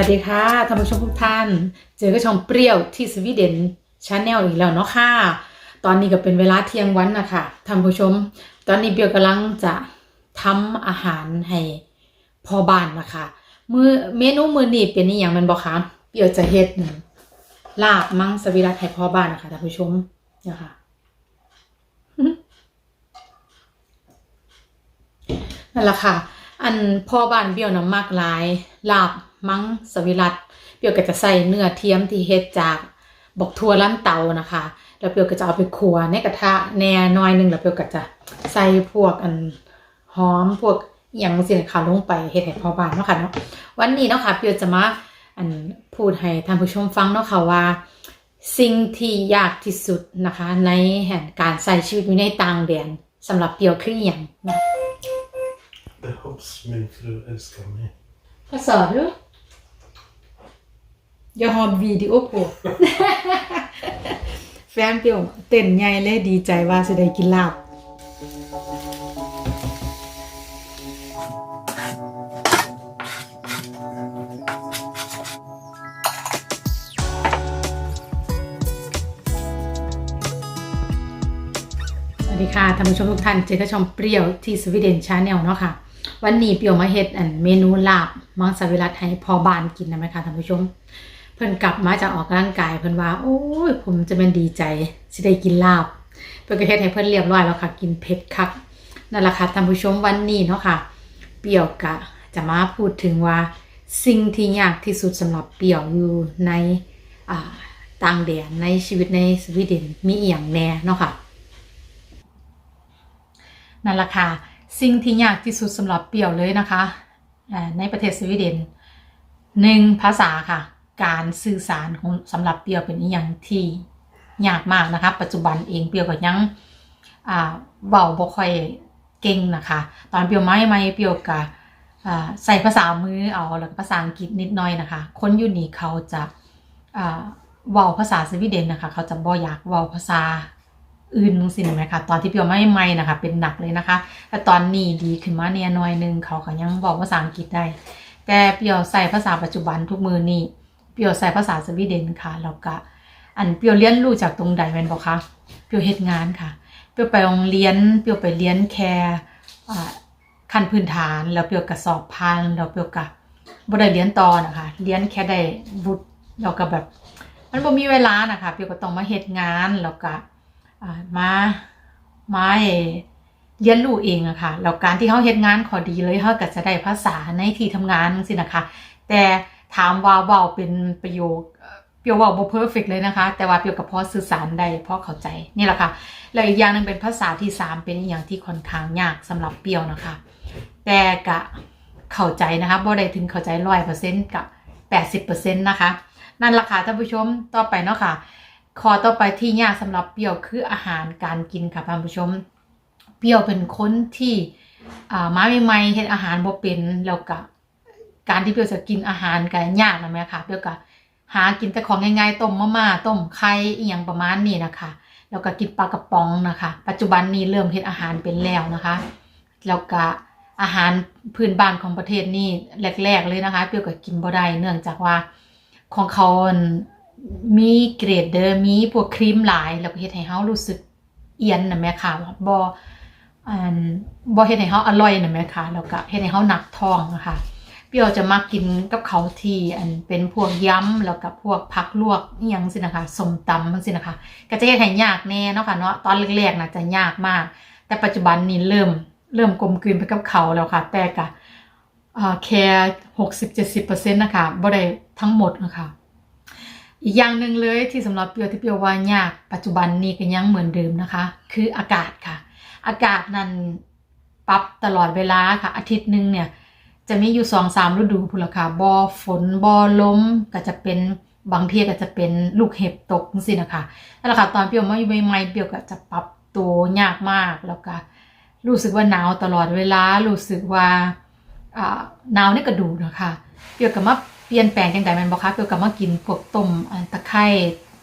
วัสดีค่ะท่านผู้ชมทุกท่าน เจอกับช่องเปรี้ยวที่สวีเดนชาแนลอีกแล้วเนาะค่ะ ตอนนี้ก็เป็นเวลาเที่ยงวันนะคะท่านผู้ชม ตอนนี้เปรี้ยวกำลังจะทำอาหารให้พอบ้านนะคะมือเมนูมือนี้เป็นนี่อย่างมันบอกคะเปรี้ยวจะเฮ็ดหนึ่งลาบมังสวิรัตให้พอบ้านนะคะท่านผู้ชมนะคะนั่นแหละค่ะ อันพ่อบ้านเบี้ยวน้ำมากหลายลาบ มังสวิรัตเปียวก็จะใส่เนื้อเทียมที่เฮ็ดจากบอกทั่วล้านเตานะคะ แล้วเปียวก็จะเอาไปคั่วในกระทะแหน่น้อยหนึงแล้วเปียวก็จะใส่พวกอันหอมพวกอหย่างสินค้าลงไปเฮ็ดให้พ่อบ้านเนาะค่ะเนาะวันนี้เนาะค่ะเปียวจะมาอันพูดให้ท่านผู้ชมฟังเนาะค่ะว่า สิ่งที่ยากที่สุดนะคะ ในแห่งการใส่ชีวิตอยู่ในต่างแดนสำหรับเปียวคืออหย่างนะ Det hoppas min fru älskar mig. Vad sa du? Jag har en video på แฟนเปียวเต้นใหญ่เลยดีใจว่าจะได้กินลาบสวัสดีค่ะท่านผู้ชมทุกท่านเจอกับช่องเปรี้ยวที่สวีเดนชาแนลเนาะค่ะ วันนี้เปรี้ยวมาเฮ็ดอันเมนูลาบมังสวิรัตให้พอบ้านกินนะไหมคะท่านผู้ชม เพิ่นกลับมาจากออกกำลังกายเพิ่นว่า โอ้ย ผมจะเป็นดีใจสิได้กินลาบเพิ่นก็เฮ็ดให้เพิ่นเรียบร้อยแล้วค่ะ กินเผ็ดคักนั่นแหละค่ะท่านผู้ชมวันนี้เนาะค่ะ เปียวกะจะมาพูดถึงว่าสิ่งที่ยากที่สุดสำหรับเปียวอยู่ในอ่าต่างแดนในชีวิตในสวีเดนมีอีหยังแน่เนาะค่ะนั่นแหละค่ะสิ่งที่ยากที่สุดสำหรับเปี่ยวเลยนะคะในประเทศสวีเดนหนึ่งภาษาค่ะ การสื่อสารของสำหรับเปียวเป็นอย่างที่ยากมากนะคะ ปัจจุบันเองเปียวก็ยังอ่าเบาบ่ค่อยเก่งนะคะ ตอนเปียวไม่ไม่เปียวกับอ่าใส่ภาษามือเอาแล้วภาษาอังกฤษนิดหน่อยนะคะ คนอยู่นี่เขาจะอ่าเว้าภาษาสวีเดนนะคะ เขาจะบ่อยากเว้าภาษาอื่นนึงสิไหมคะตอนที่เปียวไม่ไม่นะคะ เป็นหนักเลยนะคะ แต่ตอนนี้ดีขึ้นมาเนี่ยน้อยนึงเขาก็ยังบอกภาษาอังกฤษได้ แต่เปียวใส่ภาษาปัจจุบันทุกมือนี่ เปียวใส่ภาษาสวีเดนค่ะแล้วก็อันเปียวเรียนรู้จากตรงใดแม่นบอกคะเปียวเฮ็ดงานค่ะ เปียวไปโรงเรียน เปียวไปเรียนแค่ขั้นพื้นฐาน แล้วเปียวก็สอบผ่านแล้วเปียวก็บ่ได้เรียนต่อนะคะเรียนแค่ได้วุฒิแล้วก็แบบ มันบ่มีเวลานะคะเปียวก็ต้องมาเฮ็ดงานแล้วก็อ่ามามาเอ่เรียนรู้เองอะค่ะแล้วการที่เขาเฮ็ดงานขอดีเลยเขาก็จะได้ภาษาในที่ทำงานสินะคะ แต่ ถามว่าเว้าเป็นประโยคเปียวเว้าบ่เพอร์เฟกเลยนะคะ แต่ว่าเปียวกับพอสื่อสารได้พอเข้าใจนี่แหละค่ะแล้วอีกอย่างหนึงเป็นภาษาที่สามเป็นอีกอย่างที่ค่อนข้างยากสำหรับเปียวนะคะ แต่กะเข้าใจนะคะบ่ได้ถึงเข้าใจร้อยเปอร์เซ็นต์กับแปดสิบเปอร์เซ็นต์นะคะ นั่นแหละค่ะท่านผู้ชมต่อไปเนาะค่ะขอต่อไปที่ยากสำหรับเปียวคืออาหารการกินค่ะท่านผู้ชม เปียวเป็นคนที่มาใหม่ๆเฮ็ดอาหารบ่เป็นแล้วก็ การที่เปียวจะกินอาหารก็ยากนะแม่ค่ะเปียวก็หากินแต่ของง่ายๆต้มมาม่าต้มไข่อีหยังประมาณนี้นะคะแล้วก็กินปลากระป๋องนะคะ ปัจจุบันนี้เริ่มเฮ็ดอาหารเป็นแล้วนะคะแล้วก็อาหารพื้นบ้านของประเทศนี่แรก ๆ เลยนะคะเปรี้ยวก็กินบ่ได้เนื่องจากว่าของเขา มีเกรดเดอร์มีพวกครีมหลายแล้วก็เฮ็ดให้เฮารู้สึกเอียนนะแม่ค่ะบ่อันบ่เฮ็ดให้เฮาอร่อยนะแม่ค่ะแล้วก็เฮ็ดให้เฮาหนักท้องนะคะ เปรี้ยวจะมากินกับเขาที่อันเป็นพวกย้ำแล้วก็พวกผักลวกอีหยังสินะคะสมตำจังซี่นะคะ ก็จะเฮ็ดให้ยากแน่เนาะค่ะเนาะตอนแรกๆน่ะจะยากมาก แต่ปัจจุบันนี้เริ่มเริ่มกลมกลืนไปกับเขาแล้วค่ะ แต่ก็อ่าแค่60-70%นต์นะคะบ่ได้ทั้งหมดนะคะอีกอย่างหนึ่งเลยที่สำหรับเปียวที่เปียวว่ายากปัจจุบันนี้ก็ยังเหมือนเดิมนะคะ คืออากาศค่ะ อากาศนั้นปรับตลอดเวลาค่ะ อาทิตย์หนึ่งเนี่ย จะมีอยู่สองสามฤดูพุ่นละค่ะบอฝนบอล้มก็จะเป็นบางทีก็จะเป็นลูกเห็บตกจังซี่นะคะนั่นแหละค่ะตอนเปียวมาอยู่ใหม่ๆเปียวก็จะปรับตัวยากมากแล้วก็รู้สึกว่าหนาวตลอดเวลารู้สึกว่าหนาวในกระดูกนะคะเปียวก็มาเปลี่ยนแปลงจังไดแม่นบ่คะเปียวก็มากินพวกต้มตะไคร้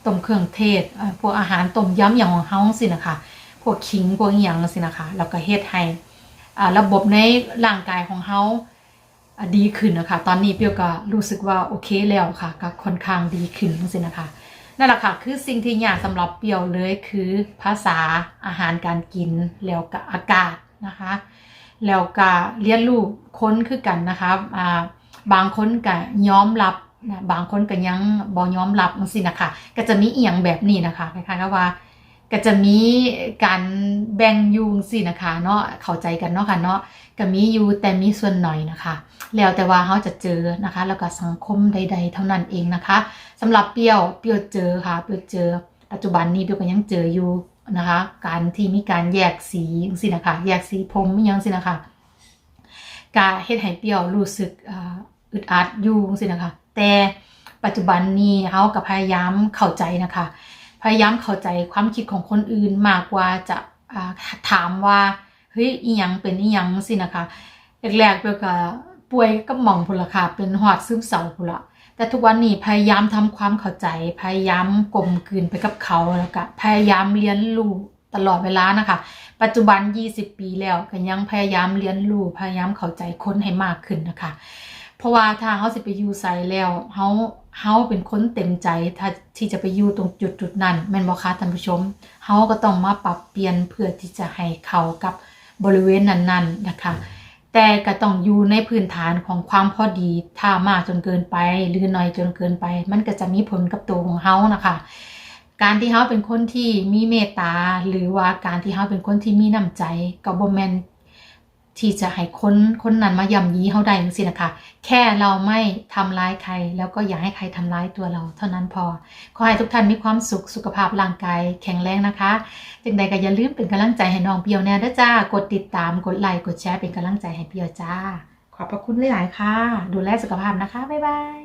ต้มเครื่องเทศพวกอาหารต้มยำอย่างของเฮาจังซี่นะคะพวกขิงพวกอีหยังจังซี่นะคะแล้วก็เฮ็ดให้ระบบในร่างกายของเฮา ดีขึ้นนะคะ ตอนนี้เปียวก็รู้สึกว่าโอเคแล้วค่ะ ก็ค่อนข้างดีขึ้นจังซี่นะคะ นั่นแหละค่ะ คือสิ่งที่ยากสำหรับเปียวเลยคือภาษาอาหารการกินแล้วก็อากาศนะคะ แล้วก็เรียนรู้ค้นคือกันนะคะอ่าบางคนก็ยอมรับนะบางคนก็ยังบ่ยอมรับจังซี่นะคะ ก็จะมีเอียงแบบนี้นะคะคล้ายๆกับว่า ก็จะมีการแบ่งยูจังซี่นะคะเนาะเข้าใจกันเนาะค่ะเนาะก็มีอยู่แต่มีส่วนหน่อยนะคะ แล้วแต่ว่าเขาจะเจอนะคะ แล้วก็สังคมใด ๆ เท่านั้นเองนะคะสำหรับเปรี้ยวเปรี้ยวเจอค่ะเปรี้ยวเจอ ปัจจุบันนี้เปรี้ยวก็ยังเจออยู่นะคะ การที่มีการแยกสีจังซี่นะคะ แยกสีผมยังสินะคะก็เฮ็ดให้เปรี้ยวรู้สึกอึดอัดอยู่งซี่นะคะ แต่ปัจจุบันนี้เขาก็พยายามเข้าใจนะคะ พยายามเข้าใจความคิดของคนอื่นมากกว่าจะถามว่าเฮ้ยอีหยังเป็นอีหยังสินะคะแรกๆเปรี้ยวก็ป่วยกับหม่องพุ่นลค่ะเป็นหอดซึมเศร้าพุ่นละแต่ทุกวันนี้พยายามทำความเข้าใจ พยายามกลมกลืนไปกับเขาแล้วก็พยายามเรียนรู้ตลอดเวลานะคะ ปัจจุบัน 20 ปีแล้วก็ยังพยายามเรียนรู้พยายามเข้าใจคนให้มากขึ้นนะคะ เพราะว่าถ้าเขาสิไปอยู่ไสแล้วเขา เขาเป็นคนเต็มใจถ้าที่จะไปอยู่ตรงจุดจุดนั้นแม่นบ่คะท่านผู้ชมเขาก็ต้องมาปรับเปลี่ยนเพื่อที่จะให้เข้ากับบริเวณนั้นๆนะคะ แต่ก็ต้องอยู่ในพื้นฐานของความพอดี ถ้ามากจนเกินไป หรือน้อยจนเกินไป มันก็จะมีผลกับตัวของเฮานะคะ การที่เฮาเป็นคนที่มีเมตตาหรือว่าการที่เฮาเป็นคนที่มีน้ำใจก็บ่แม่น ที่จะให้คนคนนั้นมาย่ำยีเขาได้จังซี่นะคะ แค่เราไม่ทำร้ายใคร แล้วก็อย่าให้ใครทำร้ายตัวเรา เท่านั้นพอ ขอให้ทุกท่านมีความสุขสุขภาพร่างกายแข็งแรงนะคะจึงใดก็อย่าลืมเป็นกำลังใจให้น้องเปียวแน่เด้จ้ากดติดตามกดไลค์กดแชร์เป็นกำลังใจให้เปียวจ้า ขอบพระคุณหลายๆค่ะ ดูแลสุขภาพนะคะบ๊ายบาย